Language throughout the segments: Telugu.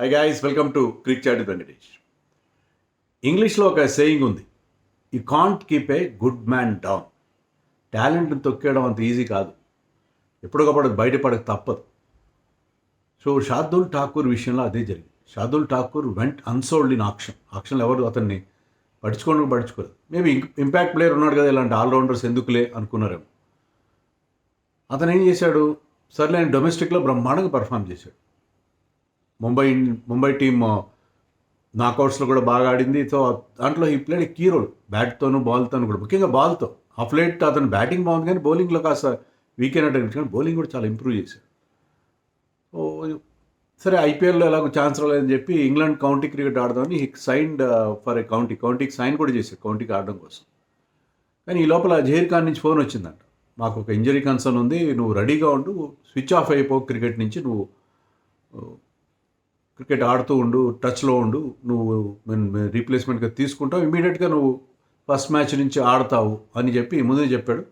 Hi guys welcome to Cric Chat Venkatesh ఇంగ్లీష్లో ఒక సేయింగ్ ఉంది. ఈ can't keep a good man down టాలెంట్ని తొక్కేయడం అంత ఈజీ కాదు. ఎప్పటికప్పుడు బయటపడక తప్పదు. సో షాదుల్ ఠాకూర్ విషయంలో అదే జరిగింది. Shardul Thakur went unsold in auction ఆక్షన్లో ఎవరు అతన్ని పట్టించుకోవడం పడుచుకోలేదు. మేబీ ఇంపాక్ట్ ప్లేయర్ ఉన్నాడు కదా ఇలాంటి ఆల్రౌండర్స్ ఎందుకులే అనుకున్నారేమో. అతను ఏం చేశాడు? సర్లే ఆయన డొమెస్టిక్లో బ్రహ్మాండంగా పర్ఫామ్ చేశాడు. ముంబై ముంబై టీమ్ నాకౌట్స్లో కూడా బాగా ఆడింది. సో దాంట్లో ఈ ప్లేడ్ కీ రోల్ బ్యాట్తోనూ బాల్తోనూ కూడా. ముఖ్యంగా బాల్తో. ఆఫ్ లేట్ అతను బ్యాటింగ్ బాగుంది కానీ బౌలింగ్లో కాస్త వీకెండ్ అంటే కానీ బౌలింగ్ కూడా చాలా ఇంప్రూవ్ చేశాడు. సో సరే ఐపీఎల్లో ఎలాగో ఛాన్స్ రాలేదని చెప్పి England county cricket ఆడదామని he signed for a county కౌంటీకి sign కూడా చేశాడు కౌంటీకి ఆడడం కోసం. కానీ ఈ లోపల జహీర్ ఖాన్ నుంచి ఫోన్ వచ్చిందంట. మాకు ఒక ఇంజరీ కన్సర్న్ ఉంది నువ్వు రెడీగా ఉండు స్విచ్ ఆఫ్ అయిపో క్రికెట్ నుంచి నువ్వు క్రికెట్ ఆడుతూ ఉండు టచ్లో ఉండు నువ్వు రీప్లేస్మెంట్గా తీసుకుంటావు ఇమీడియట్గా నువ్వు ఫస్ట్ మ్యాచ్ నుంచి ఆడతావు అని చెప్పి ముందే చెప్పాడు.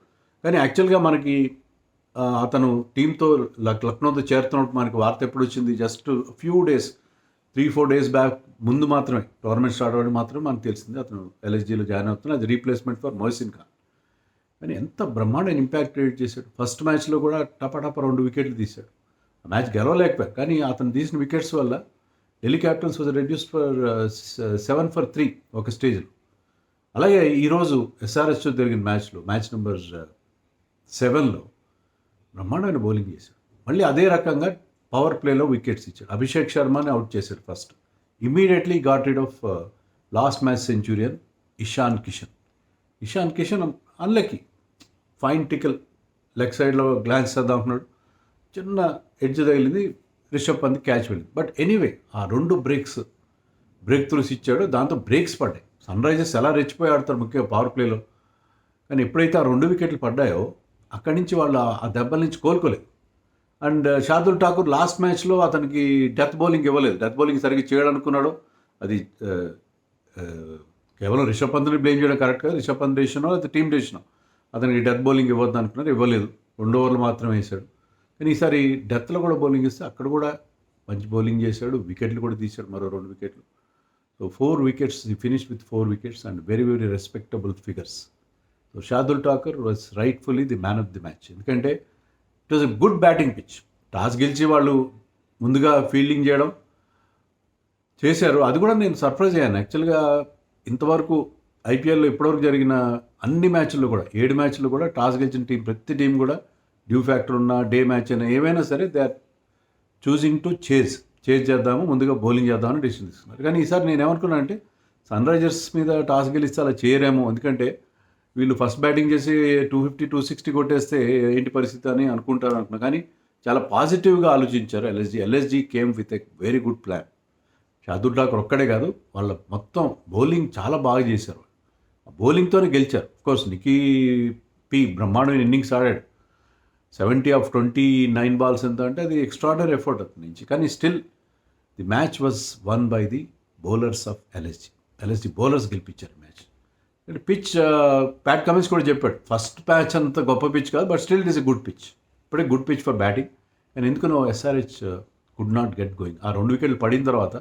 కానీ యాక్చువల్గా మనకి అతను టీంతో లక్ లక్నోతో చేరుతున్నట్టు మనకి వార్త ఎప్పుడు వచ్చింది just few days three four days back ముందు మాత్రమే టోర్నమెంట్ స్టార్ట్ అవ్వడం మాత్రమే మనకు తెలిసింది. అతను ఎల్ఎస్జీలో జాయిన్ అవుతున్నాడు అది రీప్లేస్మెంట్ ఫర్ మొహసిన్ ఖాన్ కానీ ఎంత బ్రహ్మాండమైన ఇంపాక్ట్ క్రియేట్ చేశాడు. ఫస్ట్ మ్యాచ్లో కూడా టపటప రెండు వికెట్లు తీశాడు. ఆ మ్యాచ్ గెలవలేకపోయారు కానీ అతను తీసిన వికెట్స్ వల్ల Delhi Capitals was reduced for seven for three ఒక స్టేజ్లో అలాగే ఈరోజు ఎస్ఆర్ఎస్తో జరిగిన మ్యాచ్లో మ్యాచ్ నెంబర్ సెవెన్లో బ్రహ్మాండమైన బౌలింగ్ చేశాడు. మళ్ళీ అదే రకంగా పవర్ ప్లేలో వికెట్స్ ఇచ్చాడు. అభిషేక్ శర్మని అవుట్ చేశాడు first immediately got rid of last match centurion Ishan Kishan Ishan Kishan unlucky fine tickle leg సైడ్లో గ్లాన్స్ చేద్దాం చిన్న ఎడ్జ్ తగిలింది. రిషబ్ పంత్ క్యాచ్ వెళ్ళింది. బట్ ఎనీవే ఆ రెండు బ్రేక్స్ బ్రేక్ త్రూస్ ఇచ్చాడు. దాంతో బ్రేక్స్ పడ్డాయి. సన్ రైజర్స్ ఎలా రెచ్చిపోయి ఆడతారు ముఖ్యంగా పవర్ ప్లేలో కానీ ఎప్పుడైతే ఆ రెండు వికెట్లు పడ్డాయో అక్కడి నుంచి వాళ్ళు ఆ- దెబ్బల నుంచి కోలుకోలేదు. And uh, Shardul Thakur last మ్యాచ్లో అతనికి డెత్ బౌలింగ్ ఇవ్వలేదు. డెత్ బౌలింగ్ సరిగ్గా చేయడనుకున్నాడు. అది uh, uh, కేవలం రిషబ్ పంత్ని బ్లేమ్ చేయడం కరెక్ట్ కాదు. రిషబ్ పంత్ డెసిషనో లేకపోతే టీం డెసిషనో అతనికి డెత్ బౌలింగ్ ఇవ్వద్దు అనుకున్నారు. ఇవ్వలేదు. రెండు ఓవర్లు మాత్రమే వేశాడు. కానీ ఈసారి డెత్లో కూడా బౌలింగ్ ఇస్తే అక్కడ కూడా మంచి బౌలింగ్ చేశాడు. వికెట్లు కూడా తీశాడు మరో రెండు వికెట్లు. So four wickets finish with four wickets and very very respectable figures so Shardul Thakur was rightfully the man of the match ఎందుకంటే it was a good batting pitch toss గెలిచి వాళ్ళు ముందుగా ఫీల్డింగ్ చేయడం చేశారు. అది కూడా నేను సర్ప్రైజ్ అయ్యాను. యాక్చువల్గా ఇంతవరకు ఐపీఎల్లో ఇప్పటివరకు జరిగిన అన్ని మ్యాచ్ల్లో కూడా ఏడు మ్యాచ్లు కూడా టాస్ గెలిచిన టీం ప్రతి టీం కూడా డ్యూ ఫ్యాక్టర్ ఉన్న డే మ్యాచ్ అయినా ఏమైనా సరే they are choosing to chase. Chase చేద్దాము ముందుగా బౌలింగ్ చేద్దామని డిసిషన్ తీసుకున్నారు. కానీ ఈసారి నేను ఏమనుకున్నా అంటే సన్ రైజర్స్ మీద టాస్ గెలిస్తే అలా చేయరేమో. ఎందుకంటే వీళ్ళు ఫస్ట్ బ్యాటింగ్ చేసి టూ ఫిఫ్టీ టూ సిక్స్టీ కొట్టేస్తే ఏంటి పరిస్థితి అని అనుకుంటారు అనుకున్నా. కానీ చాలా పాజిటివ్గా ఆలోచించారు LSG. LSG came with a very good plan Shardul Thakur ఒక్కడే కాదు వాళ్ళ మొత్తం బౌలింగ్ చాలా బాగా చేశారు. బౌలింగ్తోనే గెలిచారు. కోర్స్ నికీ పి బ్రహ్మాండమైన ఇన్నింగ్స్ ఆడాడు. Seventy off twenty nine balls ఎంత అంటే అది ఎక్స్ట్రాడనరీ ఎఫర్ట్ అతని నుంచి. కానీ still the match was won by the bowlers of LSG LSG bowlers గెలిపించారు మ్యాచ్ పిచ్ ప్యాట్ కమిన్స్ కూడా చెప్పాడు ఫస్ట్ మ్యాచ్ అంత గొప్ప పిచ్ కాదు but still it is a good pitch ఇప్పుడే good pitch for batting and ఎందుకు నువ్వు SRH could not get going ఆ రెండు వికెట్లు పడిన తర్వాత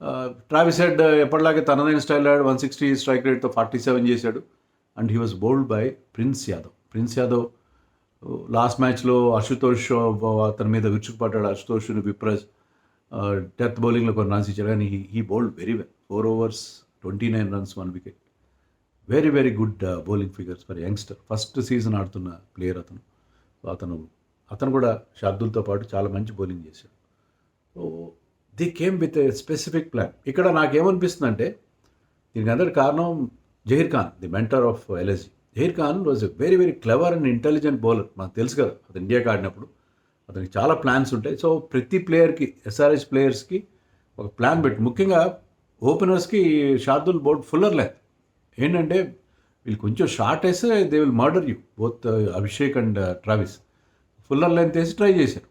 uh, ట్రావిస్ హెడ్ uh, ఎప్పటిలాగే తనదైన స్టైల్ ఆడాడు వన్ సిక్స్టీ స్ట్రైక్ రేట్తో ఫార్టీ సెవెన్ చేశాడు. And he was bowled by Prince Yadav Prince Yadav last మ్యాచ్లో అశుతోష్ అతని మీద విరుచుకుపడ్డాడు అశుతోష్ విప్రజ్ డెత్ బౌలింగ్లో కొన్ని రన్స్ ఇచ్చాడు. కానీ he bowled very well four overs twenty nine runs one wicket. Very very good bowling figures for youngster. First season ఆడుతున్న ప్లేయర్ అతను. అతను అతను కూడా షార్దుల్తో పాటు చాలా మంచి బౌలింగ్ చేశాడు. So the came with a specific plan. ఇక్కడ నాకేమనిపిస్తుంది అంటే దీనికి అందరి కారణం Zaheer Khan the mentor of LSG. Zaheer Khan was a very very clever and intelligent bowler మనకు తెలుసు కదా అతను ఇండియాకి ఆడినప్పుడు అతనికి చాలా ప్లాన్స్ ఉంటాయి. సో ప్రతి ప్లేయర్కి ఎస్ఆర్హెచ్ ప్లేయర్స్కి ఒక ప్లాన్ పెట్టి ముఖ్యంగా ఓపెనర్స్కి షార్దుల్ బోర్డ్ ఫుల్లర్ లేదు ఏంటంటే వీళ్ళు కొంచెం షార్ట్ వేస్తే they will murder you both Abhishek and Travis fuller length వేసి ట్రై చేశారు.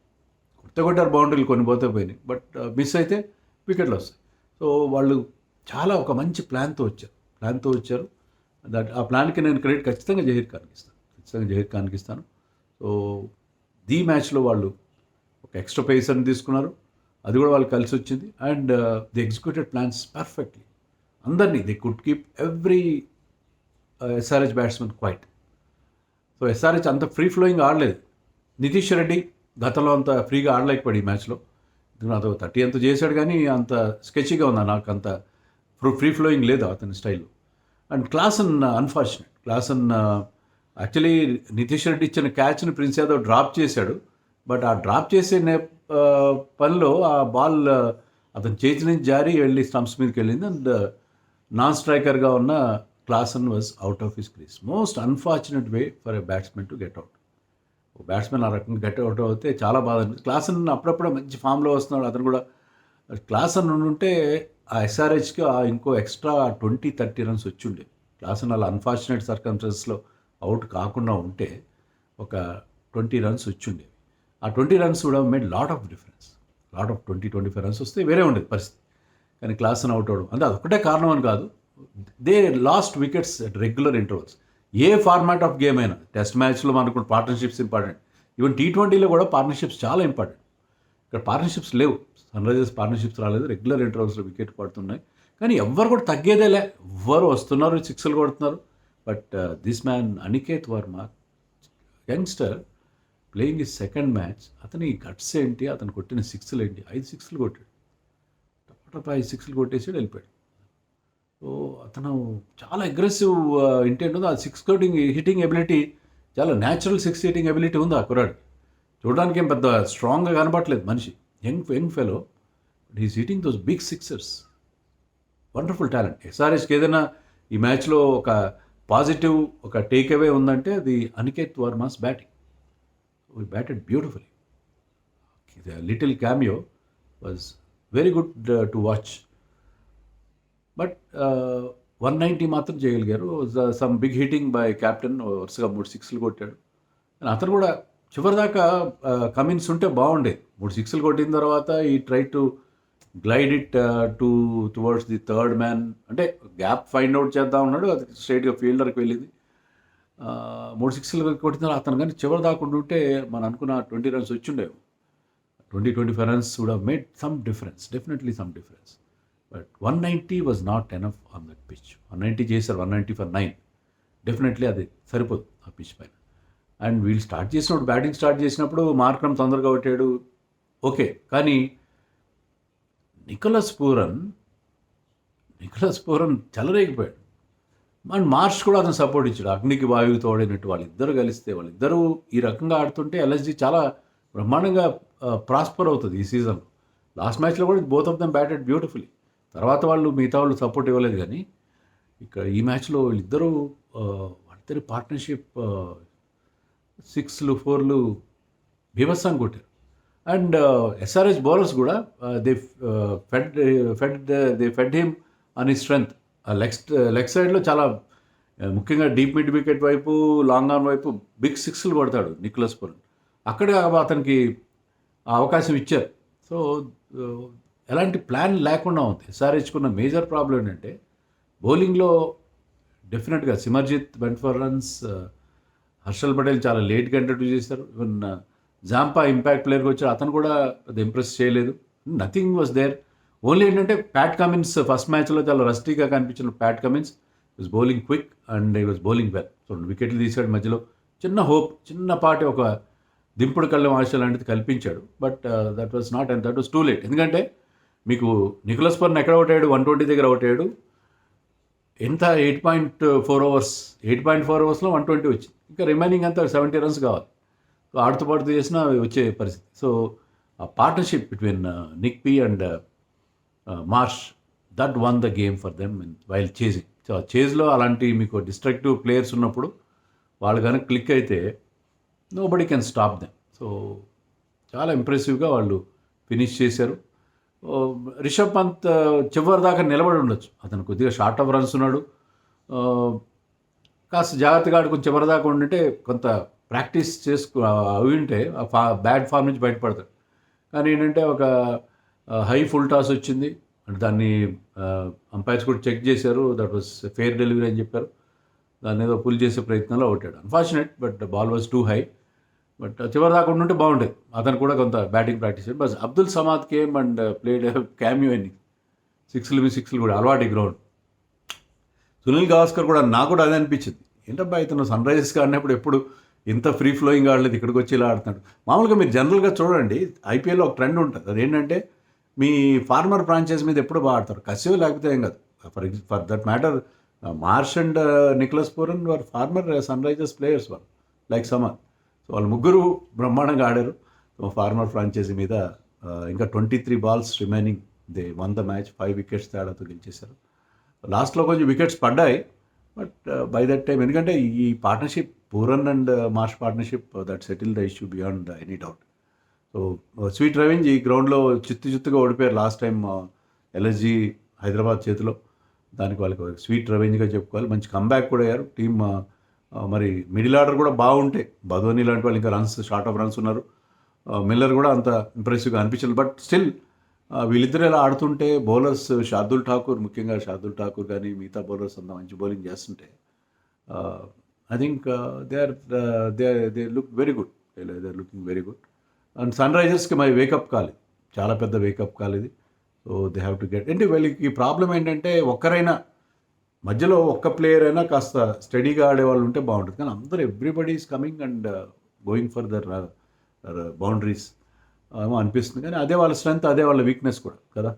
కొత్త కొట్టారు బౌండరీలు కొన్ని పోతే పోయినాయి బట్ మిస్ అయితే వికెట్లు వస్తాయి సో వాళ్ళు చాలా ఒక మంచి ప్లాన్తో వచ్చారు. ప్లాన్తో వచ్చారు. దట్ ఆ ప్లాన్కి నేను క్రెడిట్ ఖచ్చితంగా జహీర్ ఖాన్కి ఇస్తాను. ఖచ్చితంగా జహీర్ ఖాన్కి ఇస్తాను. సో ది మ్యాచ్లో వాళ్ళు ఒక ఎక్స్ట్రా పేసర్ని తీసుకున్నారు. అది కూడా వాళ్ళు కలిసి వచ్చింది. And the executed plans perfectly అందరినీ they could keep every SRH batsmen quiet so SRH అంత ఫ్రీ ఫ్లోయింగ్ ఆడలేదు. నితీష్ రెడ్డి గతంలో అంత ఫ్రీగా ఆడలేకపోయాడు ఈ మ్యాచ్లో నాతో థర్టీ అంత చేశాడు కానీ అంత స్కెచ్గా ఉందా నాకు అంత ఫ్రీ ఫ్లోయింగ్ లేదు అతని స్టైల్లో and Klaasen unfortunate Klaasen actually Nitish Reddy ఇచ్చిన క్యాచ్ని ప్రిన్స్ యాదవ్ డ్రాప్ చేశాడు. బట్ ఆ డ్రాప్ చేసే నే uh, పనిలో ఆ బాల్ uh, అతని చేతి నుంచి జారి వెళ్ళి స్టంప్స్ మీదకి వెళ్ళింది. అండ్ uh, నాన్ స్ట్రైకర్గా ఉన్న Klaasen was out of his crease most unfortunate way for a batsmen to get out batsmen ఆ రకంగా గెట్ అవుట్ అవుతే చాలా బాధ అనిపిస్తుంది. క్లాసన్ అప్పుడప్పుడు మంచి ఫామ్లో వస్తున్నాడు. అతను కూడా క్లాసన్ ఉంటే ఆ ఎస్ఆర్హెచ్కి ఇంకో ఎక్స్ట్రా ట్వంటీ థర్టీ రన్స్ వచ్చిండే. క్లాసన్ అలా అన్ఫార్చునేట్ సర్కమ్స్టెన్స్లో అవుట్ కాకుండా ఉంటే ఒక ట్వంటీ రన్స్ వచ్చి ఆ ట్వంటీ రన్స్ కూడా made lot of difference lot of twenty twenty five runs వస్తే వేరే ఉండేది పరిస్థితి. కానీ క్లాసన్ అవుట్ అవడం అంటే అదొక్కటే కారణం అని కాదు. They lost wickets at regular intervals A format of game అయినా టెస్ట్ మ్యాచ్లో మనకు పార్ట్నర్షిప్స్ ఇంపార్టెంట్ ఈవెన్ టీ ట్వంటీలో కూడా పార్ట్నర్షిప్స్ చాలా ఇంపార్టెంట్ ఇక్కడ పార్ట్నర్షిప్స్ లేవు. సన్ రైజర్స్ పార్ట్నర్షిప్స్ రాలేదు. రెగ్యులర్ ఇంటర్వల్స్లో వికెట్ పడుతున్నాయి కానీ ఎవ్వరు కూడా తగ్గేదేలే. ఎవ్వరు వస్తున్నారు సిక్స్లు కొడుతున్నారు. But uh, this man Aniket Varma youngster playing ఈ సెకండ్ మ్యాచ్ అతని గట్స్ ఏంటి? అతను కొట్టిన సిక్స్లు ఏంటి? ఐదు సిక్స్లు కొట్టాడు. టపటప ఐదు సిక్స్లు కొట్టేసి వెళ్ళిపోయాడు. సో అతను చాలా అగ్రెసివ్ ఇంటెంట్ uh, ఉంది. ఆ సిక్స్ కోటింగ్ హిట్టింగ్ ఎబిలిటీ చాలా న్యాచురల్ సిక్స్ హిట్టింగ్ ఎబిలిటీ ఉంది ఆ కుర్రాడికి. చూడడానికి ఏం పెద్ద స్ట్రాంగ్గా కనబడట్లేదు మనిషి. Young young fellow he's hitting those big sixers wonderful talent ఎస్ఆర్ఎస్కి ఏదైనా ఈ మ్యాచ్లో ఒక పాజిటివ్ ఒక టేక్ అవే ఉందంటే అది Aniket Varma's batting we batted beautifully little cameo was very good to watch but one ninety మాత్రం చేయగలిగారు. Some big hitting by captain వరుసగా మూడు సిక్స్లు కొట్టాడు. అతను కూడా చివరిదాకా కమిన్స్ ఉంటే బాగుండేది మూడు సిక్స్లు కొట్టిన తర్వాత ఈ try to glide it to towards the third man. అంటే గ్యాప్ ఫైండ్ అవుట్ చేద్దాం ఉన్నాడు అది స్ట్రైట్గా ఫీల్డర్కి వెళ్ళింది. మూడు సిక్స్లు కొట్టిన తర్వాత అతను కానీ చివరి దాకా ఉంటే మనం అనుకున్న twenty runs వచ్చిండేవి twenty twenty five runs would have made some difference definitely some difference but one ninety was not enough on that pitch one ninety చేశారు one ninety for nine definitely అది సరిపోదు ఆ పిచ్ పైన. అండ్ వీళ్ళు స్టార్ట్ చేసినప్పుడు బ్యాటింగ్ స్టార్ట్ చేసినప్పుడు మార్క్రమ్ తొందరగా కొట్టాడు. ఓకే కానీ నికోలస్ పూరన్ నికోలస్ పూరన్ చెలరేగిపోయాడు. అండ్ మార్చ్ కూడా అతను సపోర్ట్ ఇచ్చాడు. అగ్నికి వాయువు తోడైనట్టు వాళ్ళిద్దరు కలిస్తే వాళ్ళిద్దరూ ఈ రకంగా ఆడుతుంటే ఎల్ఎస్జీ చాలా బ్రహ్మాండంగా ప్రాస్పర్ అవుతుంది ఈ సీజన్ లాస్ట్ మ్యాచ్లో కూడా both of them batted beautifully తర్వాత వాళ్ళు మిగతా వాళ్ళు సపోర్ట్ ఇవ్వలేదు కానీ ఇక్కడ ఈ మ్యాచ్లో వీళ్ళిద్దరూ వాళ్ళిద్దరి పార్ట్నర్షిప్ సిక్స్లు ఫోర్లు బీభత్సంగా కొట్టారు. అండ్ uh, ఎస్ఆర్హెచ్ బౌలర్స్ కూడా they fed fed they fed him అని స్ట్రెంగ్త్ లెగ్ లెగ్ సైడ్లో చాలా uh, ముఖ్యంగా డీప్ మిడ్ వికెట్ వైపు లాంగ్ ఆన్ వైపు బిగ్ సిక్స్లు కొడతాడు నిక్లస్ పురన్ అక్కడే అతనికి ఆ అవకాశం ఇచ్చారు. సో uh, ఎలాంటి ప్లాన్ లేకుండా ఉంది. ఎస్ఆర్హెచ్కున్న మేజర్ ప్రాబ్లం ఏంటంటే బౌలింగ్లో డెఫినెట్గా Simarjeet went for runs Harshal Patel చాలా లేట్గా ఇంట్రడ్యూస్ చేశారు. ఈవెన్ జాంపా ఇంపాక్ట్ ప్లేయర్కి వచ్చాడు అతను కూడా పెద్ద ఇంప్రెస్ చేయలేదు. నథింగ్ వాజ్ దేర్ ఓన్లీ ఏంటంటే ప్యాట్ కమిన్స్ ఫస్ట్ మ్యాచ్లో చాలా రస్టీగా కనిపించిన Pat Cummins was bowling quick and ఈ వాజ్ బౌలింగ్ వెల్ సో వికెట్లు తీసాడు మధ్యలో. చిన్న హోప్ చిన్నపాటి ఒక దింపుడు కళ్ళం ఆశ లాంటిది కల్పించాడు. But that was not and that was too late ఎందుకంటే మీకు నికోలస్ పర్న్ ఎక్కడ ఒకటాడు వన్ ట్వంటీ దగ్గర ఒకటాడు ఎంత eight point four overs eight point four అవర్స్లో వన్ ట్వంటీ వచ్చింది. ఇంకా రిమైనింగ్ అంతా సెవెంటీ రన్స్ కావాలి. ఆడుతూ పాడుతూ చేసినా వచ్చే పరిస్థితి. సో ఆ partnership between Nick P and Marsh that won the game for them while chasing so ఆ చేజ్లో అలాంటి మీకు డిస్ట్రక్టివ్ ప్లేయర్స్ ఉన్నప్పుడు వాళ్ళు కనుక క్లిక్ అయితే nobody can stop them so చాలా ఇంప్రెసివ్గా వాళ్ళు ఫినిష్ చేశారు. రిషబ్ పంత్ చివరి దాకా నిలబడి ఉండొచ్చు. అతను కొద్దిగా షార్ట్ ఆఫ్ రన్స్ ఉన్నాడు కాస్త జాగ్రత్తగా ఆడుకుని చివరి దాకా ఉండింటే కొంత ప్రాక్టీస్ చేసుకు అవి ఉంటే ఆ ఫా బ్యాడ్ ఫామ్ నుంచి బయటపడతాడు. కానీ ఏంటంటే ఒక హై ఫుల్ టాస్ వచ్చింది. అంటే దాన్ని అంపైర్స్ కూడా చెక్ చేశారు. దట్ వాస్ ఫెయిర్ డెలివరీ అని చెప్పారు. దాన్ని ఏదో పుల్ చేసే ప్రయత్నంలో అవుతాడు unfortunate but ball was too high but చివరి దాకా ఉంటే బాగుండేది అతను కూడా కొంత batting practice bus Abdul Samad came and played cameo అని సిక్స్లు మీ సిక్స్లు కూడా అలవాటు గ్రౌండ్ సునీల్ గవాస్కర్ కూడా నాకు కూడా అదే అనిపించింది. ఏంటబ్బా ఇతను సన్ రైజర్స్ ఆడినప్పుడు ఎప్పుడు ఇంత ఫ్రీ ఫ్లోయింగ్ ఆడలేదు ఇక్కడికి వచ్చి ఇలా ఆడుతున్నాడు. మామూలుగా మీరు జనరల్గా చూడండి ఐపీఎల్లో ఒక ట్రెండ్ ఉంటుంది. అదేంటంటే మీ ఫార్మర్ ఫ్రాంచైజ్ మీద ఎప్పుడు బాగా ఆడతారు. కసివ్ లేకపోతే ఏం కాదు. For for that matter Marsh and Nicholas Pooran వారు ఫార్మర్ సన్ రైజర్స్ ప్లేయర్స్ వాళ్ళు లైక్ సమర్ సో వాళ్ళు ముగ్గురు బ్రహ్మాండంగా ఆడారు. ఫార్మర్ ఫ్రాంచైజీ మీద ఇంకా twenty three balls remaining they won the match five wickets తేడాతో గెలిచేశారు. లాస్ట్లో కొంచెం వికెట్స్ పడ్డాయి బట్ బై దట్ టైం ఎందుకంటే ఈ partnership Pooran and Marsh partnership that settle the issue beyond any doubt so sweet revenge ఈ గ్రౌండ్లో చిత్తు చిత్తుగా ఓడిపోయారు లాస్ట్ టైం ఎల్ఎస్జీ హైదరాబాద్ చేతిలో. దానికి వాళ్ళకి స్వీట్ రవీంజ్గా చెప్పుకోవాలి. మంచి కంబ్యాక్ కూడా అయ్యారు. టీమ్ మరి మిడిల్ ఆర్డర్ కూడా బాగుంటే భదోని లాంటి వాళ్ళు ఇంకా రన్స్ షార్ట్ ఆఫ్ రన్స్ ఉన్నారు. మిల్లర్ కూడా అంత ఇంప్రెసివ్గా అనిపించలేదు. బట్ స్టిల్ వీళ్ళిద్దరు ఇలా ఆడుతుంటే బౌలర్స్ షార్దుల్ ఠాకూర్ ముఖ్యంగా షార్దుల్ ఠాకూర్ కానీ మిగతా బౌలర్స్ అంతా మంచి బౌలింగ్ చేస్తుంటే I think they are they they look very good they are looking very good and sun రైజర్స్కి మరి వేకప్ కాలేదు చాలా పెద్ద వేకప్ కాలేదు so they have to get అంటే వీళ్ళకి ప్రాబ్లం ఏంటంటే ఒక్కరైనా మధ్యలో ఒక్క ప్లేయర్ అయినా కాస్త స్టడీగా ఆడేవాళ్ళు ఉంటే బాగుంటుంది. కానీ అందరూ everybody is coming and going for their boundaries ఏమో అనిపిస్తుంది. కానీ అదే వాళ్ళ స్ట్రెంత్ అదే వాళ్ళ వీక్నెస్ కూడా కదా?